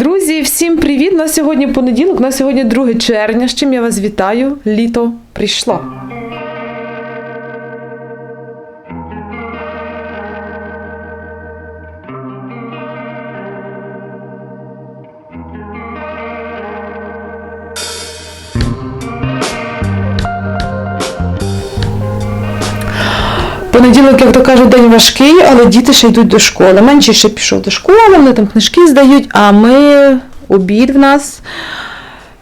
Друзі, всім привіт! На сьогодні понеділок, на сьогодні 2 червня. З чим я вас вітаю? Літо прийшло. Понеділок, як то кажуть, день важкий, але діти ще йдуть до школи. Менший ще пішов до школи, вони там книжки здають, а ми обід в нас.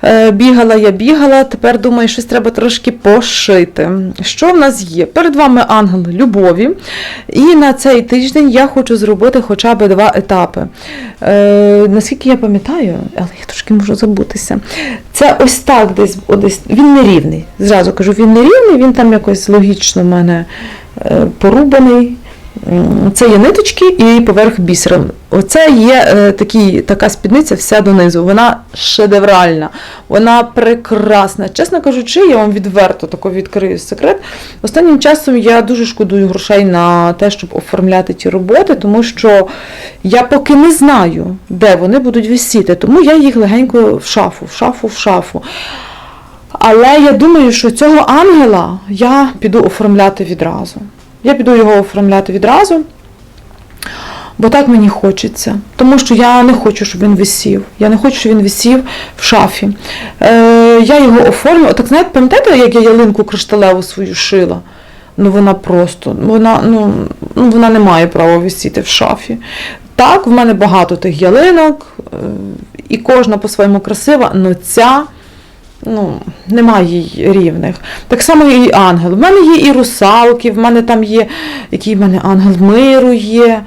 Е, Бігала я бігала, тепер думаю, щось треба трошки пошити. Що в нас є? Перед вами ангел любові. І на цей тиждень я хочу зробити хоча б два етапи. Е, наскільки я пам'ятаю, але я трошки можу забутися. Це ось так десь, десь він не рівний. Зразу кажу, він не рівний, він там якось логічно в мене порубаний. Це є ниточки і поверх бісером. Оце є е, такий, така спідниця вся донизу. Вона шедевральна, вона прекрасна. Чесно кажучи, я вам відверто тако відкрию секрет. Останнім часом я дуже шкодую грошей на те, щоб оформляти ті роботи, тому що я поки не знаю, де вони будуть висіти, тому я їх легенько в шафу, в шафу, в шафу. Але я думаю, що цього ангела я піду оформляти відразу. Я піду його оформляти відразу, бо так мені хочеться. Тому що я не хочу, щоб він висів. Я не хочу, щоб він висів в шафі. Е, я його оформлю. Так знаєте, пам'ятаєте, як я ялинку кришталеву свою шила? Ну вона просто, вона, ну, ну, вона не має права висіти в шафі. Так, в мене багато тих ялинок, е, і кожна по-своєму красива, але ця ну, немає їй рівних. Так само і ангел. В мене є і русалки, в мене там є, який в мене ангел миру є.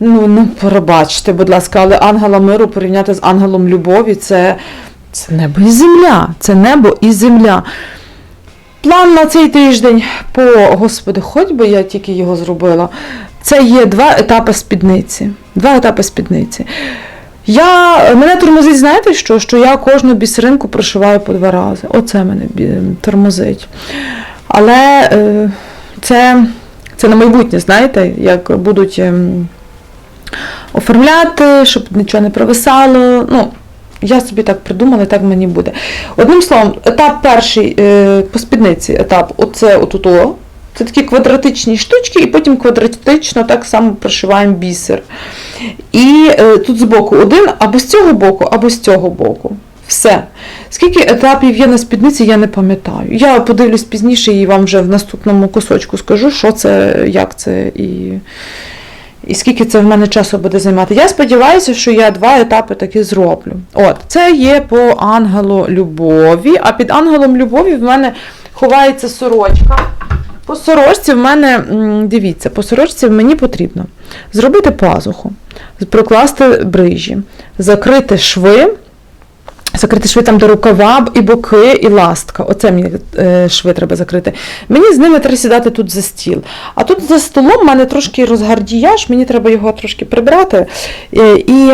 Ну, ну, пробачте, будь ласка, але ангела миру порівняти з ангелом любові це, це небо і земля. Це небо і земля. План на цей тиждень по Господи, хоч би я тільки його зробила. Це є два етапи спідниці. Два етапи спідниці. Я, мене тормозить, знаєте що? Що я кожну бісеринку прошиваю по два рази. Оце мене тормозить. Але е, це, це на майбутнє, знаєте, як будуть ем, оформляти, щоб нічого не провисало. Ну, я собі так придумала, так мені буде. Одним словом, етап перший е, по спідниці, етап, оце отуто. Це такі квадратичні штучки, і потім квадратично так само прошиваємо бісер. І е, тут збоку один або з цього боку, або з цього боку. Все. Скільки етапів є на спідниці, я не пам'ятаю. Я подивлюсь пізніше і вам вже в наступному кусочку скажу, що це, як це і, і скільки це в мене часу буде займати. Я сподіваюся, що я два етапи таки зроблю. От, це є по ангелу любові, а під ангелом любові в мене ховається сорочка. По сорочці в мене, дивіться, по сорочці мені потрібно зробити пазуху, прокласти брижі, закрити шви, закрити шви там до рукава, і боки, і ластка. Оце мені е, шви треба закрити. Мені з ними треба сідати тут за стіл. А тут за столом в мене трошки розгардіяж, мені треба його трошки прибрати. Е, і,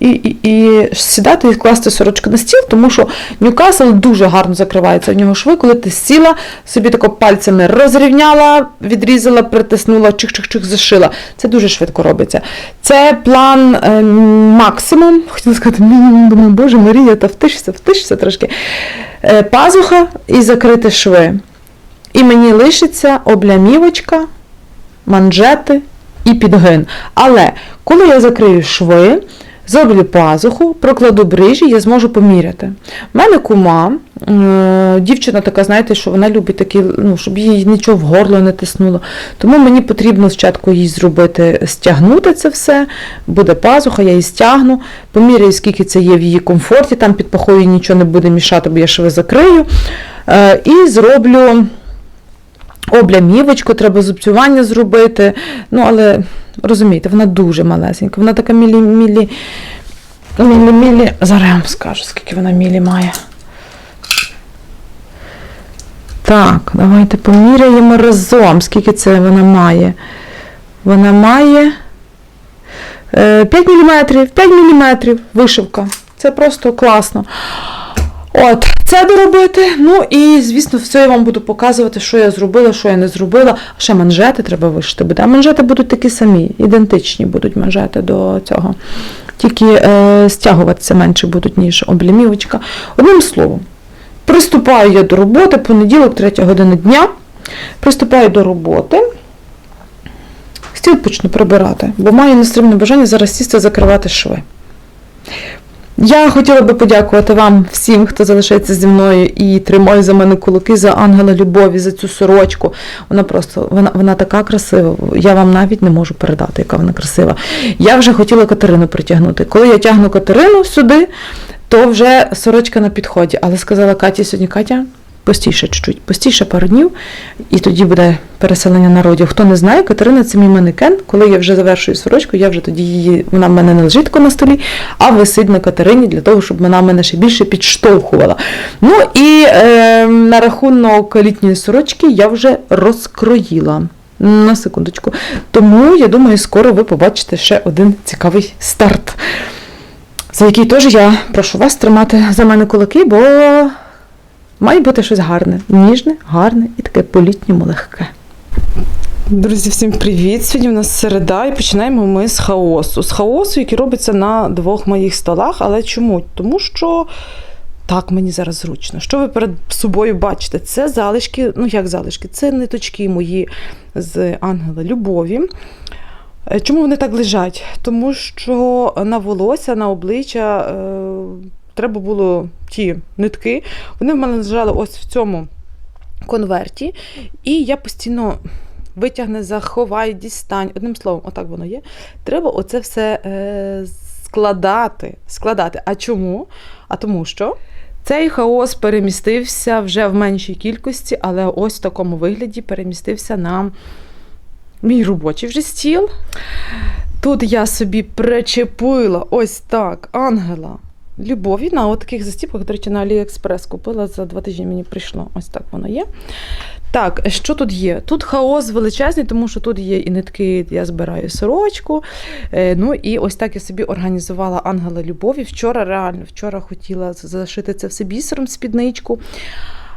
і, і, і сідати і класти сорочку на стіл, тому що Ньюкасл дуже гарно закривається в нього шви, коли ти сіла, собі тако пальцями розрівняла, відрізала, притиснула, чих-чих-чих, зашила. Це дуже швидко робиться. Це план е, максимум. Хотіла сказати, мінімум, думаю, боже, Марія, та втишся, втишся трошки. Е, пазуха і закрити шви. І мені лишиться облямівочка, манжети і підгин. Але коли я закрию шви, зроблю пазуху, прокладу брижі, я зможу поміряти. У мене кума, е, дівчина така, знаєте, що вона любить такі, ну, щоб їй нічого в горло не тиснуло. Тому мені потрібно спочатку їй зробити, стягнути це все, буде пазуха, я її стягну, поміряю, скільки це є в її комфорті, там під пахою нічого не буде мішати, бо я шви закрию. Е, І зроблю облямівочку, треба зубцювання зробити. Ну, але розумієте, вона дуже малесенька. Вона така мілі, мілі, мілі, мілі. Зараз я вам скажу, скільки вона мілі має. Так, давайте поміряємо разом, скільки це вона має. Вона має е, 5 мм, 5 мм вишивка. Це просто класно. От, це доробити. Ну і, звісно, все я вам буду показувати, що я зробила, що я не зробила. А ще манжети треба вишити буде. А манжети будуть такі самі, ідентичні будуть манжети до цього. Тільки е, стягуватися менше будуть, ніж облімівочка. Одним словом, приступаю я до роботи, понеділок, 3 година дня. Приступаю до роботи. Стіл почну прибирати, бо маю нестримне бажання зараз сісти закривати шви. Я хотіла би подякувати вам всім, хто залишається зі мною і тримає за мене кулаки за ангела любові, за цю сорочку. Вона просто вона, вона така красива. Я вам навіть не можу передати, яка вона красива. Я вже хотіла Катерину притягнути. Коли я тягну Катерину сюди, то вже сорочка на підході. Але сказала Каті сьогодні, Катя, постійше чуть-чуть, постійше пару днів, і тоді буде переселення народів. Хто не знає, Катерина це мій манекен. Коли я вже завершую сорочку, я вже тоді її, вона в мене не лежить на столі, а висить на Катерині для того, щоб вона мене ще більше підштовхувала. Ну і е, на рахунок літньої сорочки я вже розкроїла. На секундочку. Тому я думаю, скоро ви побачите ще один цікавий старт, за який теж я прошу вас тримати за мене кулаки, бо має бути щось гарне, ніжне, гарне і таке по-літньому легке. Друзі, всім привіт! Сьогодні в нас середа і починаємо ми з хаосу. З хаосу, який робиться на двох моїх столах. Але чому? Тому що так мені зараз зручно. Що ви перед собою бачите? Це залишки, ну як залишки, це ниточки мої з ангела любові. Е, Чому вони так лежать? Тому що на волосся, на обличчя е, треба було ті нитки. Вони в мене лежали ось в цьому конверті, і я постійно витягне, заховай, дістань. Одним словом, отак воно є. Треба оце все е, складати. складати. А чому? А тому що. Цей хаос перемістився вже в меншій кількості, але ось в такому вигляді перемістився на мій робочий вже стіл. Тут я собі причепила ось так ангела любові на таких застіпках, до речі, на Аліекспрес купила за два тижні мені прийшло. Ось так воно є. Так, що тут є? Тут хаос величезний, тому що тут є і нитки, я збираю сорочку. Е, Ну і ось так я собі організувала ангела любові. Вчора реально вчора хотіла зашити це все бісером спідничку.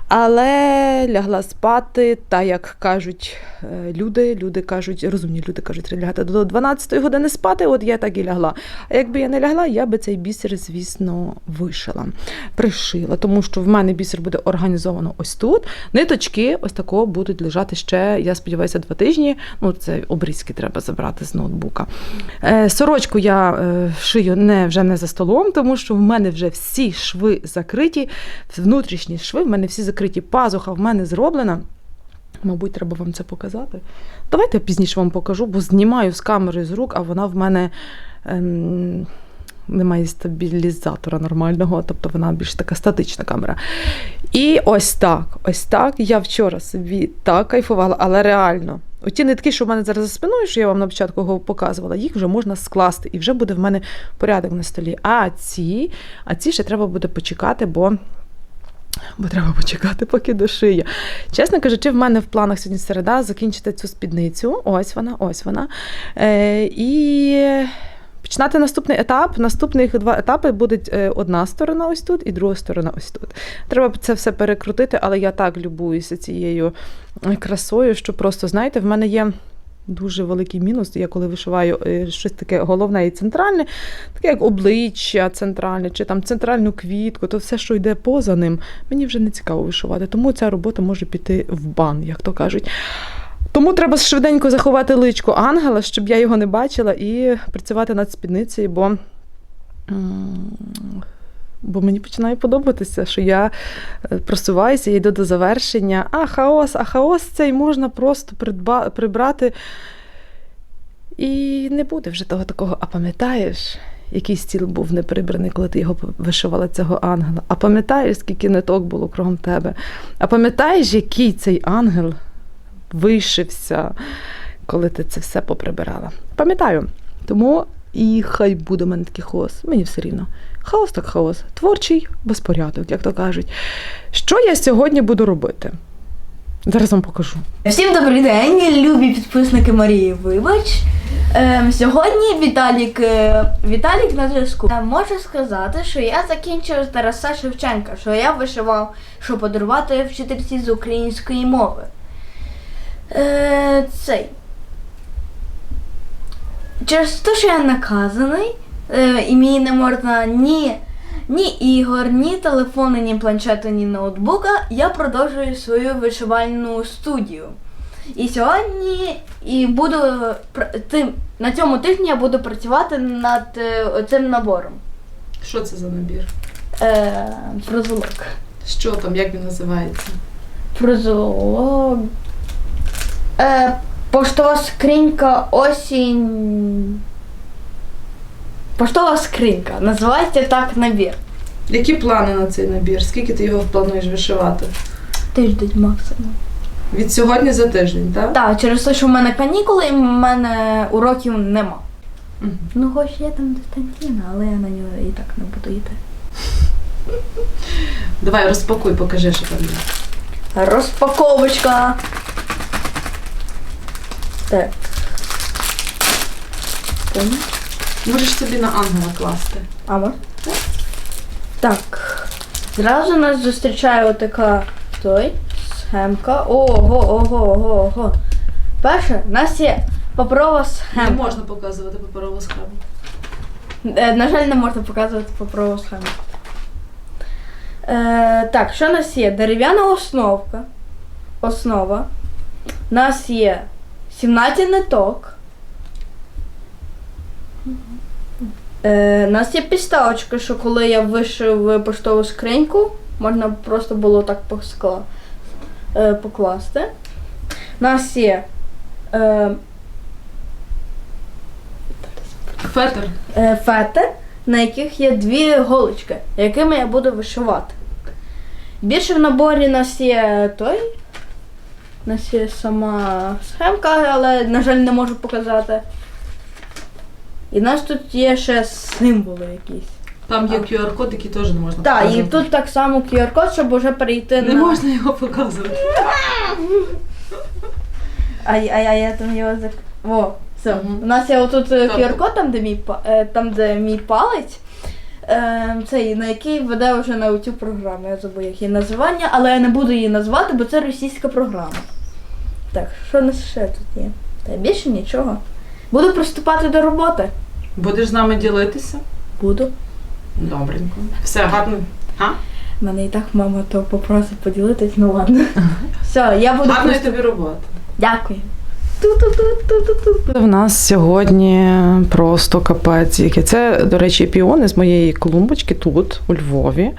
Але лягла спати, та як кажуть е, люди, люди кажуть, розумні люди кажуть, лягати до 12-ї години спати, от я так і лягла. А якби я не лягла, я би цей бісер, звісно, вишила, пришила, тому що в мене бісер буде організовано ось тут. Ниточки ось такого будуть лежати ще, я сподіваюся, два тижні. Ну, це обрізки треба забрати з ноутбука. Е, Сорочку я е, шию не, вже не за столом, тому що в мене вже всі шви закриті, внутрішні шви в мене всі закриті. Пазуха в мене зроблена. Мабуть, треба вам це показати. Давайте я пізніше вам покажу, бо знімаю з камери з рук, а вона в мене ем, немає стабілізатора нормального, тобто вона більш така статична камера. І ось так, ось так. Я вчора собі так кайфувала, але реально. Оті нитки, що в мене зараз за спиною, що я вам на початку показувала, їх вже можна скласти, і вже буде в мене порядок на столі. А ці, а ці ще треба буде почекати, бо. Бо треба почекати, поки дошиє. Чесно кажучи, в мене в планах сьогодні середа закінчити цю спідницю. Ось вона, ось вона. Е, і починати наступний етап. Наступних два етапи будуть е, одна сторона ось тут і друга сторона ось тут. Треба це все перекрутити, але я так любуюся цією красою, що просто, знаєте, в мене є. Дуже великий мінус. Я коли вишиваю е, щось таке головне і центральне, таке як обличчя центральне, чи там центральну квітку, то все, що йде поза ним, мені вже не цікаво вишивати. Тому ця робота може піти в бан, як то кажуть. Тому треба швиденько заховати личко ангела, щоб я його не бачила, і працювати над спідницею, бо. Бо мені починає подобатися, що я е, просуваюся, я йду до завершення. А хаос, а хаос цей можна просто придба, прибрати. І не буде вже того такого, а пам'ятаєш, який стіл був не прибраний, коли ти його вишивала цього ангела? А пам'ятаєш, скільки ниток було кругом тебе? А пам'ятаєш, який цей ангел вишився, коли ти це все поприбирала? Пам'ятаю. Тому і хай буде в мене такий хаос. Мені все рівно. Хаос так хаос. Творчий безпорядок, як то кажуть. Що я сьогодні буду робити? Зараз вам покажу. Всім добрий день, любі підписники Марії Вибач. Ем, сьогодні Віталік, е, Віталік на зв'язку. Е, Можу сказати, що я закінчив Тараса Шевченка, що я вишивав, що подарувати вчительці з української мови. Е, цей. Через те, що я наказаний, е, і мені не можна ні, ні ігор, ні телефону, ні планшету, ні ноутбука, я продовжую свою вишивальну студію. І сьогодні і буду тим, на цьому тижні я буду працювати над е, цим набором. Що це за набір? Е, прозолок. Що там, як він називається? Прозолок. Е, поштова скринька осінь. Поштова скринька. Називається так набір. Які плани на цей набір? Скільки ти його плануєш вишивати? Тиждень максимум. Від сьогодні за тиждень, так? Так, через те, що в мене канікули і в мене уроків нема. Мгм. Ну, хоч є там дистанційна, але я на нього і так не буду йти. Давай розпакуй, покажи, що там є. Розпаковочка. Так. Понял? Можеш собі на ангела класти. А може? Так. Зразу нас зустрічає отака той схемка. Ого, ого, ого, ого. Перше, у нас є паперова Не можна показувати паперову схему. Е, на жаль, не можна показувати паперову схему. Е, так, що у нас є? Дерев'яна основка. Основа. У нас є 17 ниток. Е, у нас є підставочка, що коли я вишив поштову скриньку, можна просто було так поскла, е, покласти. У нас є е, Фетр. е, фети, на яких є дві голочки, якими я буду вишивати. Більше в наборі у нас є той. У нас є сама схемка, але, на жаль, не можу показати. І в нас тут є ще символи якісь. Там є QR-код, який теж не можна Так, і показувати. тут так само QR-код, щоб вже перейти Не на. можна його показувати. А, а, а я там його зак... О, все. Мгм. У нас є отут е, Тобто- QR-код, там, де мій, па- е, там, де мій палець. Е, цей, на який веде вже на цю програму. Я забув, як її називання, але я не буду її назвати, бо це російська програма. Так, що нас ще тут є? Та більше нічого. Буду приступати до роботи. Будеш з нами ділитися? Буду. Добренько. Все, гарно. А? Мене і так мама то попросить поділитись, ну ладно. Все, я буду Гарної приступ- тобі роботи. Дякую. В нас сьогодні просто капець. Це, до речі, піони з моєї клумбочки тут, у Львові.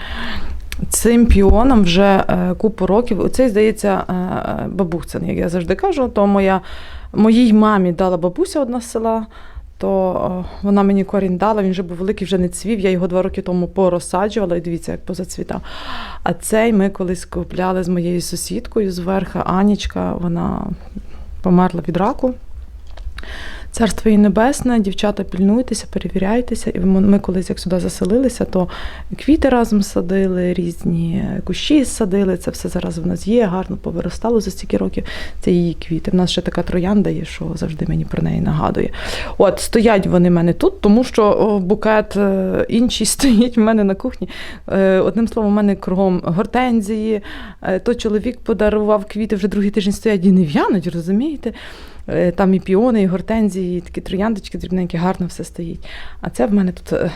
Цим піонам вже е, купу років. Оцей, здається, е, бабуцин, як я завжди кажу, то моя, моїй мамі дала бабуся одна з села. То е, вона мені корінь дала, він вже був великий, вже не цвів. Я його два роки тому порозсаджувала, і дивіться, як позацвітав. А цей ми колись купляли з моєю сусідкою з верха Анічка. Вона померла від раку. Царство їй небесне, дівчата, пільнуйтеся, перевіряйтеся. І ми колись як сюди заселилися, то квіти разом садили, різні кущі садили. Це все зараз в нас є, гарно повиростало за стільки років. Це її квіти. В нас ще така троянда є, що завжди мені про неї нагадує. От стоять вони в мене тут, тому що букет е, інший стоїть в мене на кухні. Е, Одним словом, у мене кругом гортензії. Е, То чоловік подарував квіти, вже другий тиждень стоять і не в'януть, розумієте? Е, Там і піони, і гортензії, і такі трояндочки дрібненькі, гарно все стоїть. А це в мене тут, е,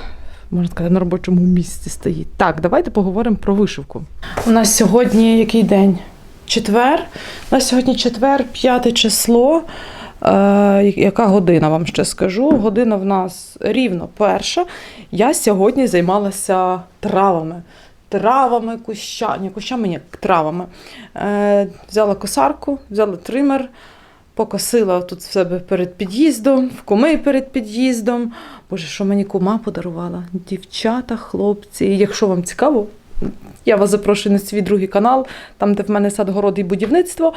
можна сказати, на робочому місці стоїть. Так, давайте поговоримо про вишивку. У нас сьогодні який день? Четвер. У нас сьогодні четвер, п'яте число. Е, яка година вам ще скажу? Година в нас рівно перша. Я сьогодні займалася травами. Травами, куща, ні, кущами, ні, травами. Е, взяла косарку, взяла тример, покосила тут в себе перед під'їздом, в куми перед під'їздом. Боже, що мені кума подарувала? Дівчата, хлопці. Якщо вам цікаво, я вас запрошую на свій другий канал, там, де в мене сад, город і будівництво,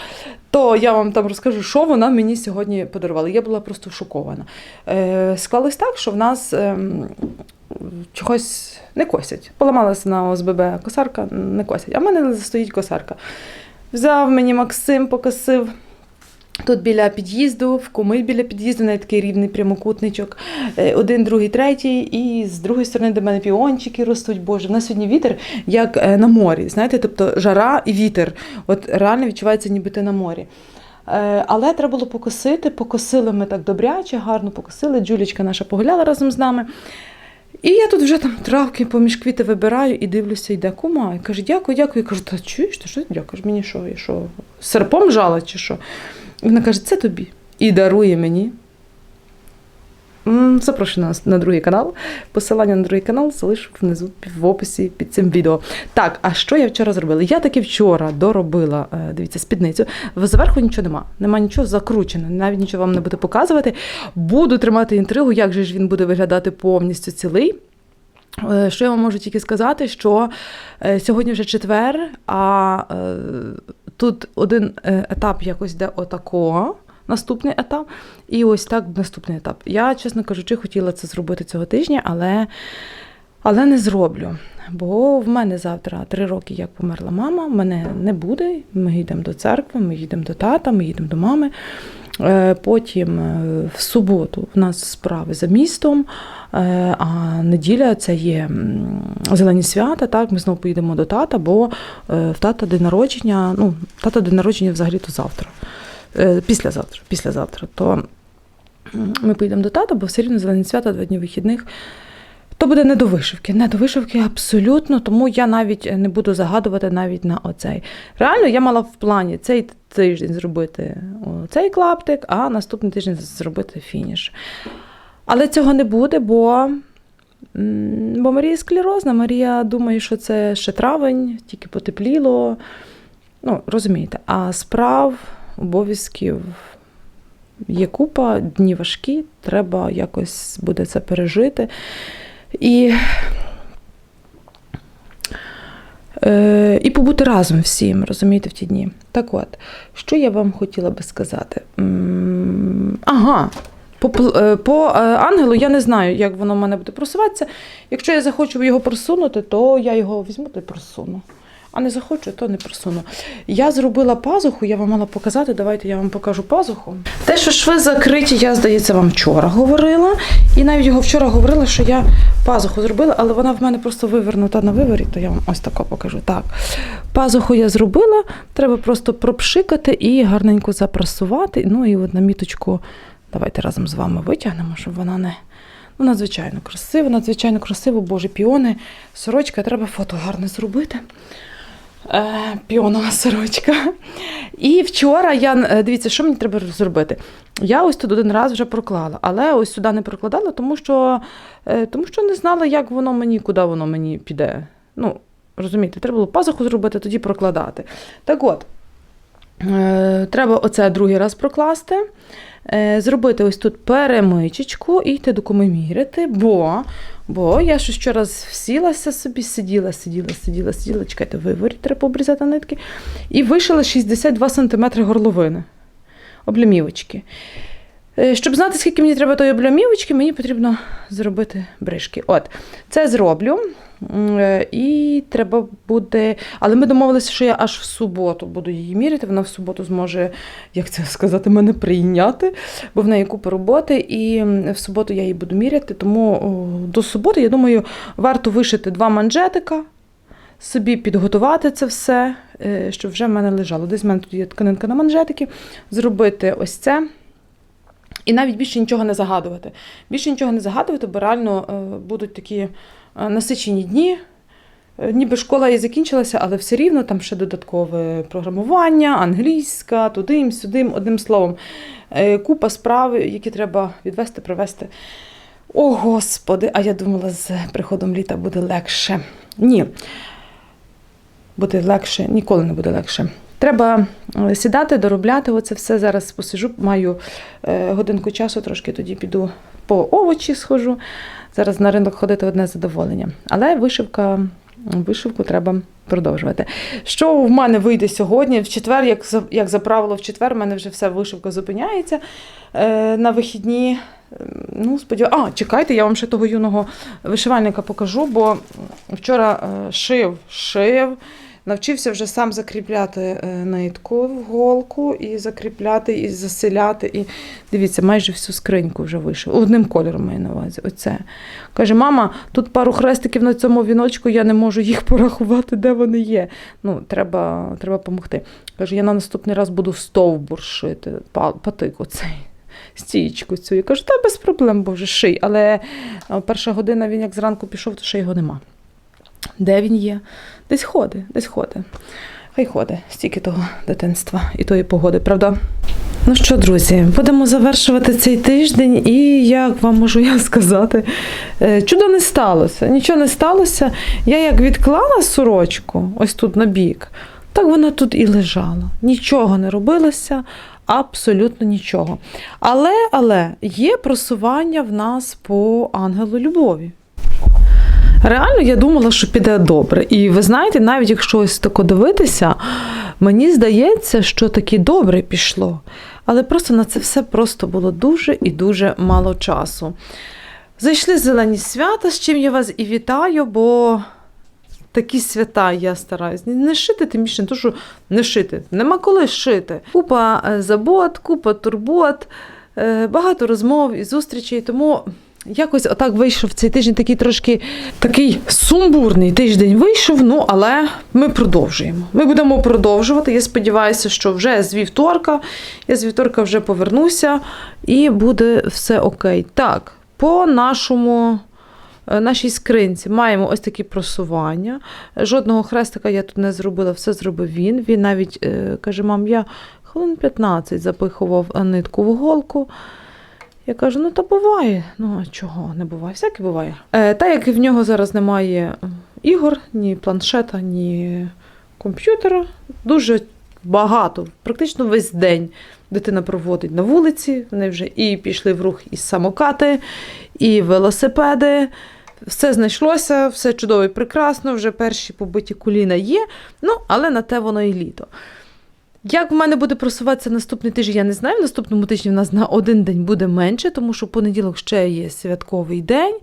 то я вам там розкажу, що вона мені сьогодні подарувала. Я була просто шокована. Е, склалось так, що в нас ем, чогось не косять. Поламалася на ОСББ косарка, не косять. А в мене стоїть косарка. Взяв мені Максим, покосив Тут біля під'їзду, в куми біля під'їзду, на такий рівний прямокутничок. Е, Один, другий, третій. І з другої сторони до мене піончики ростуть. Боже, в нас сьогодні вітер як е, на морі. Знаєте, тобто жара і вітер. От реально відчувається, ніби ти на морі. Е, Але треба було покосити. Покосили ми так добряче, гарно покосили. Джулічка наша погуляла разом з нами. І я тут вже там травки поміж квіти вибираю і дивлюся, йде кума. Каже, дякую, дякую. Я кажу, та чуєш, ти що дякуєш? Мені що, я що, серпом жала чи що? Вона каже, це тобі. І дарує мені. Запрошую нас на другий канал. Посилання на другий канал залишу внизу в описі під цим відео. Так, а що я вчора зробила? Я таки вчора доробила, е, дивіться, спідницю. Зверху нічого нема. Нема нічого закручено, навіть нічого вам не буду показувати. Буду тримати інтригу, як же ж він буде виглядати повністю цілий. Е, Що я вам можу тільки сказати, що е, сьогодні вже четвер, а тут один е, етап якось йде отако, наступний етап, і ось так наступний етап. Я, чесно кажучи, хотіла це зробити цього тижня, але, але не зроблю. Бо в мене завтра три роки, як померла мама, мене не буде. Ми їдемо до церкви, ми їдемо до тата, ми їдемо до мами. Е, Потім е, в суботу в нас справи за містом, е, а неділя це є зелені свята. Так, ми знову поїдемо до тата, бо в тата день народження, ну, тата день народження взагалі то завтра. Післязавтра, післязавтра. То ми поїдемо до тата, бо все рівно зелені свята, два дні вихідних. То буде не до вишивки, не до вишивки абсолютно, тому я навіть не буду загадувати навіть на оцей. Реально, я мала в плані цей тиждень зробити цей клаптик, а наступний тиждень зробити фініш. Але цього не буде, бо, бо Марія склерозна. Марія думає, що це ще травень, тільки потепліло. Ну, розумієте, а справ, обов'язків є купа, дні важкі, треба якось буде це пережити. І, е, і побути разом всім, розумієте, в ті дні. Так от, що я вам хотіла би сказати? Ага. По, е, по е, ангелу я не знаю, як воно в мене буде просуватися. Якщо я захочу його просунути, то я його візьму та просуну. А не захочу, то не просуну. Я зробила пазуху, я вам мала показати. Давайте я вам покажу пазуху. Те, що шви закриті, я, здається, вам вчора говорила. І навіть його вчора говорила, що я пазуху зробила, але вона в мене просто вивернута на виворі, то я вам ось тако покажу. Так. Пазуху я зробила, треба просто пропшикати і гарненько запрасувати. Ну і от на міточку давайте разом з вами витягнемо, щоб вона не. Ну, надзвичайно красиво, надзвичайно красиво, боже, піони, сорочка, треба фото гарне зробити. Е, піонова сорочка. І вчора я е, дивіться, що мені треба зробити. Я ось тут один раз вже проклала, але ось сюди не прокладала, тому що, е, тому що не знала, як воно мені, куди воно мені піде. Ну, розумієте, треба було пазуху зробити, тоді прокладати. Так от, треба оце другий раз прокласти. е, Зробити ось тут перемичечку і йти до куми міряти, бо, бо я щось вчора всілася собі, сиділа, сиділа, сиділа, сиділа, чекайте, виворіть, треба обрізати нитки. І вишила 62 см горловини, облямівочки. Е, Щоб знати, скільки мені треба тої облямівочки, мені потрібно зробити бришки. От, це зроблю. Е, І треба буде. Але ми домовилися, що я аж в суботу буду її міряти. Вона в суботу зможе, як це сказати, мене прийняти, бо в неї купа роботи, і в суботу я її буду міряти. Тому до суботи, я думаю, варто вишити два манжетика, собі підготувати це все, е, щоб вже в мене лежало. Десь в мене тут є тканинка на манжетики, зробити ось це. І навіть більше нічого не загадувати. Більше нічого не загадувати, бо реально е, будуть такі е, насичені дні. Е, Ніби школа і закінчилася, але все рівно там ще додаткове програмування, англійська, туди, сюди, одним словом, купа справ, які треба відвести, привести. О, Господи, а я думала, з приходом літа буде легше. Ні. Буде легше, ніколи не буде легше. Треба е, сідати, доробляти оце все. Зараз посижу, маю е, годинку часу, трошки тоді піду по овочі схожу. Зараз на ринок ходити одне задоволення. Але вишивка, вишивку треба продовжувати. Що в мене вийде сьогодні? В четвер, як як за правило, в четвер в мене вже вся вишивка зупиняється е, на вихідні. Ну, сподіваюся, а, чекайте, я вам ще того юного вишивальника покажу, бо вчора шив, шив. Навчився вже сам закріпляти е, нитку в голку і закріпляти, і заселяти. І дивіться, майже всю скриньку вже вийшов. Одним кольором маю на увазі. Оце. Каже, мама, тут пару хрестиків на цьому віночку, я не можу їх порахувати, де вони є. Ну, треба, треба допомогти. Каже, я на наступний раз буду стовбур шити, патик оцей. Стієчку цю. Я кажу, та без проблем, боже, ший. Але перша година він як зранку пішов, то ще його нема. Де він є? Десь ходить, десь ходить. Хай ходить, стільки того дитинства і тої погоди, правда? Ну що, друзі, будемо завершувати цей тиждень, і як вам можу я сказати, е, чудо не сталося. Нічого не сталося. Я як відклала сорочку, ось тут на бік, так вона тут і лежала. Нічого не робилося, абсолютно нічого. Але, але є просування в нас по ангелу любові. Реально, я думала, що піде добре. І ви знаєте, навіть якщо ось тако дивитися, мені здається, що таки добре пішло. Але просто на це все просто було дуже і дуже мало часу. Зайшли зелені свята, з чим я вас і вітаю, бо такі свята я стараюсь не шити, тим більше не то, що не шити. Нема коли шити. Купа е, забот, купа турбот, е, багато розмов і зустрічей. Тому якось отак вийшов цей тиждень такий трошки такий сумбурний тиждень вийшов. Ну але ми продовжуємо. Ми будемо продовжувати. Я сподіваюся, що вже з вівторка. Я з вівторка вже повернуся і буде все окей. Так, по нашому. е, Нашій скринці маємо ось такі просування. Жодного хрестика я тут не зробила, все зробив він. Він навіть е, каже: мам, я хвилин 15 запихував нитку в голку. Я кажу, ну та буває. Ну а чого не буває? Всяке буває. Е, та як в нього зараз немає ігор, ні планшета, ні комп'ютера, дуже багато, практично весь день дитина проводить на вулиці. Вони вже і пішли в рух і самокати, і велосипеди. Все знайшлося, все чудово і прекрасно, вже перші побиті коліна є, ну, але на те воно і літо. Як в мене буде просуватися наступний тиждень, я не знаю. В наступному тижні в нас на один день буде менше, тому що понеділок ще є святковий день.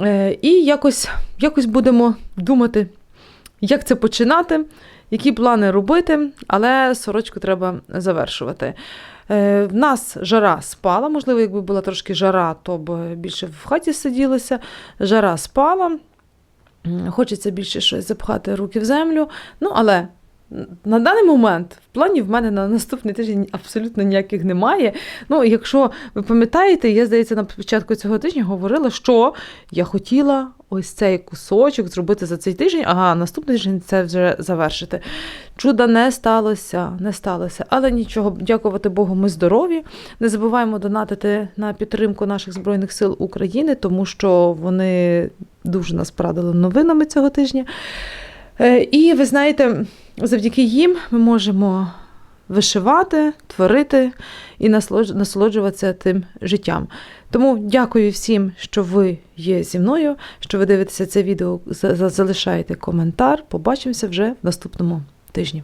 Е, І якось, якось будемо думати, як це починати, які плани робити, але сорочку треба завершувати. Е, В нас жара спала, можливо, якби була трошки жара, то б більше в хаті сиділося. Жара спала. Хочеться більше щось запхати руки в землю. Ну, але на даний момент в плані в мене на наступний тиждень абсолютно ніяких немає. Ну, якщо ви пам'ятаєте, я здається, на початку цього тижня говорила, що я хотіла ось цей кусочок зробити за цей тиждень, ага, наступний тиждень це вже завершити. Чуда не сталося, не сталося. Але нічого, дякувати Богу, ми здорові. Не забуваємо донатити на підтримку наших Збройних сил України, тому що вони дуже нас порадили новинами цього тижня. Е, І ви знаєте, завдяки їм ми можемо вишивати, творити і насолоджуватися тим життям. Тому дякую всім, що ви є зі мною, що ви дивитеся це відео, за- за- залишаєте коментар. Побачимося вже в наступному тижні.